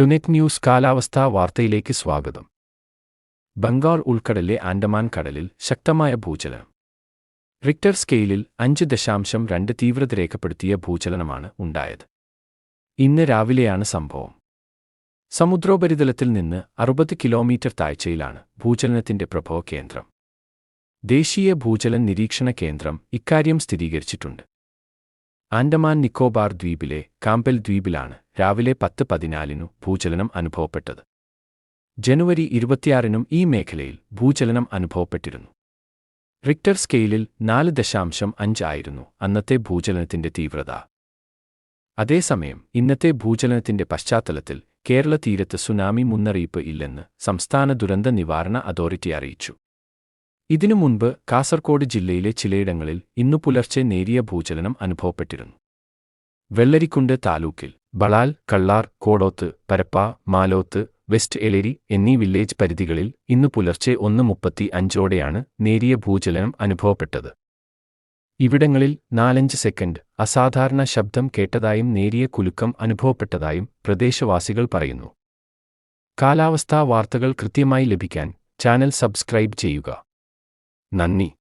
ടുനെറ്റ് news കാലാവസ്ഥാ വാർത്തയിലേക്ക് സ്വാഗതം. ബംഗാൾ ഉൾക്കടലിലെ ആൻഡമാൻ കടലിൽ ശക്തമായ ഭൂചലനം. റിക്ടർ സ്കെയിലിൽ അഞ്ച് ദശാംശം രണ്ട് തീവ്രത രേഖപ്പെടുത്തിയ ഭൂചലനമാണ് ഉണ്ടായത്. ഇന്ന് രാവിലെയാണ് സംഭവം. സമുദ്രോപരിതലത്തിൽ നിന്ന് അറുപത് കിലോമീറ്റർ താഴ്ചയിലാണ് ഭൂചലനത്തിന്റെ പ്രഭവ കേന്ദ്രം. ദേശീയ ഭൂചലൻ നിരീക്ഷണ കേന്ദ്രം ഇക്കാര്യം സ്ഥിരീകരിച്ചിട്ടുണ്ട്. ആൻഡമാൻ നിക്കോബാർ ദ്വീപിലെ കാമ്പൽ ദ്വീപിലാണ് രാവിലെ പത്ത് പതിനാലിനു ഭൂചലനം അനുഭവപ്പെട്ടത്. ജനുവരി ഇരുപത്തിയാറിനും ഈ മേഖലയിൽ ഭൂചലനം അനുഭവപ്പെട്ടിരുന്നു. റിക്ടർ സ്കെയിലിൽ നാല് ദശാംശം അഞ്ച് ആയിരുന്നു അന്നത്തെ ഭൂചലനത്തിന്റെ തീവ്രത. അതേസമയം ഇന്നത്തെ ഭൂചലനത്തിന്റെ പശ്ചാത്തലത്തിൽ കേരള തീരത്ത് സുനാമി മുന്നറിയിപ്പ് ഇല്ലെന്ന് സംസ്ഥാന ദുരന്ത നിവാരണ അതോറിറ്റി അറിയിച്ചു. ഇതിനു മുൻപ് കാസർകോട് ജില്ലയിലെ ചിലയിടങ്ങളിൽ ഇന്നു പുലർച്ചെ നേരിയ ഭൂചലനം അനുഭവപ്പെട്ടിരുന്നു. വെള്ളരിക്കുണ്ട് താലൂക്കിൽ ബളാൽ കള്ളാർ കോടോത്ത് പരപ്പ മാലോത്ത് വെസ്റ്റ് എലേരി എന്നീ വില്ലേജ് പരിധികളിൽ ഇന്നു പുലർച്ചെ ഒന്ന് മുപ്പത്തി അഞ്ചോടെയാണ് നേരിയ ഭൂചലനം അനുഭവപ്പെട്ടത്. ഇവിടങ്ങളിൽ നാലഞ്ച് സെക്കൻഡ് അസാധാരണ ശബ്ദം കേട്ടതായും നേരിയ കുലുക്കം അനുഭവപ്പെട്ടതായും പ്രദേശവാസികൾ പറയുന്നു. കാലാവസ്ഥാ വാർത്തകൾ കൃത്യമായി ലഭിക്കാൻ ചാനൽ സബ്സ്ക്രൈബ് ചെയ്യുക. നന്ദി.